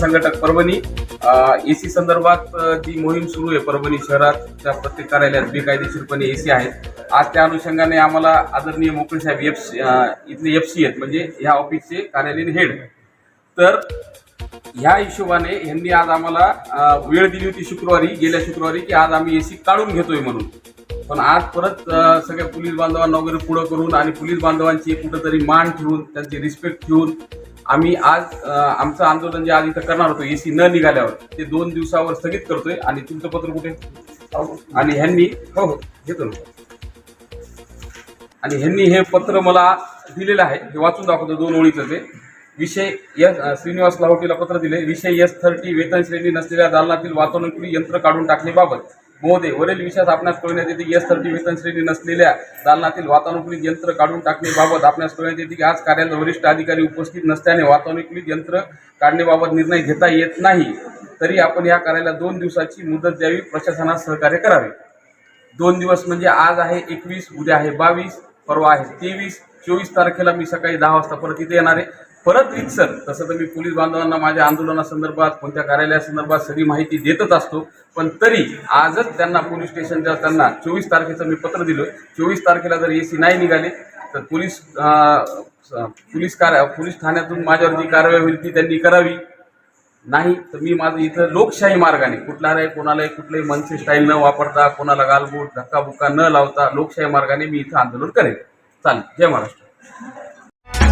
संघटक परभणी एसी संदर्भात जी मोहीम सुरू आहे परभणी शहराच्या प्रत्येक कार्यालयात बेकायदेशीरपणे एसी आहेत. आज त्या अनुषंगाने आम्हाला आदरणीय मोकळे साहेब एफ इथले एफ सी आहेत म्हणजे ह्या ऑफिसचे कार्यालयीन हेड. तर ह्या हिशोबाने यांनी आज आम्हाला वेळ दिली होती शुक्रवारी गेल्या शुक्रवारी की आज आम्ही एसी काढून घेतोय म्हणून. पण आज परत सगळ्या पोलीस बांधवांना वगैरे पुढं करून आणि पोलीस बांधवांची कुठंतरी मान ठेवून त्यांची रिस्पेक्ट ठेवून आम्ही आज आमचं आंदोलन जे आज इथं करणार होतो एसी न निघाल्यावर ते दोन दिवसावर स्थगित करतोय. आणि तुमचं पत्र कुठे? आणि ह्यांनी हो हो घेतो आणि ह्यांनी हे पत्र मला दिलेलं आहे. हे वाचून दाखवतो दोन ओळीचं ते. विषय यस श्रीनिवास लाहोटीला पत्र दिले विषय एस थर्टी वेतन श्रेणी नसलेल्या दालनातील वातानुकूलित यंत्र काढून टाकण्याबाबत मोदे वरील विषयास आपणास कळण्यात येते. एस थर्टी वेतन श्रेणी नसलेल्या दालनातील वातानुकूलित यंत्र काढून टाकण्याबाबत आपणास कळण्यात येते की आज कार्यालय वरिष्ठ अधिकारी उपस्थित नसल्याने वातानुकूलित यंत्र काढण्याबाबत निर्णय घेता येत नाही. तरी आपण या कार्याला दोन दिवसाची मुदत द्यावी प्रशासनास सहकार्य करावे. दोन दिवस म्हणजे आज आहे एकवीस उद्या आहे बावीस परवा आहे तेवीस चोवीस तारखेला मी सकाळी दहा वाजता परत इथे येणार आहे. परत सर तसं तर मी पोलीस बांधवांना माझ्या आंदोलनासंदर्भात कोणत्या कार्यालयासंदर्भात सगळी माहिती देतच असतो. पण तरी आजच त्यांना पोलीस स्टेशनच्या त्यांना चोवीस तारखेचं मी पत्र दिलं. चोवीस तारखेला जर ए सी नाही निघाले तर पोलीस स- पोलीस कार्य पोलीस ठाण्यातून माझ्यावर जी कारवाई होईल ती त्यांनी करावी. नाही तर मी माझं इथं लोकशाही मार्गाने कुठलाही कोणालाही कुठलंही मनसे स्टाईल न वापरता कोणाला गालबोट धक्काबुक्का न लावता लोकशाही मार्गाने मी इथं आंदोलन करेन. चालेल जय Maharashtra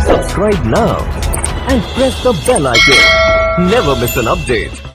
Subscribe now and press the bell icon. Never miss an update.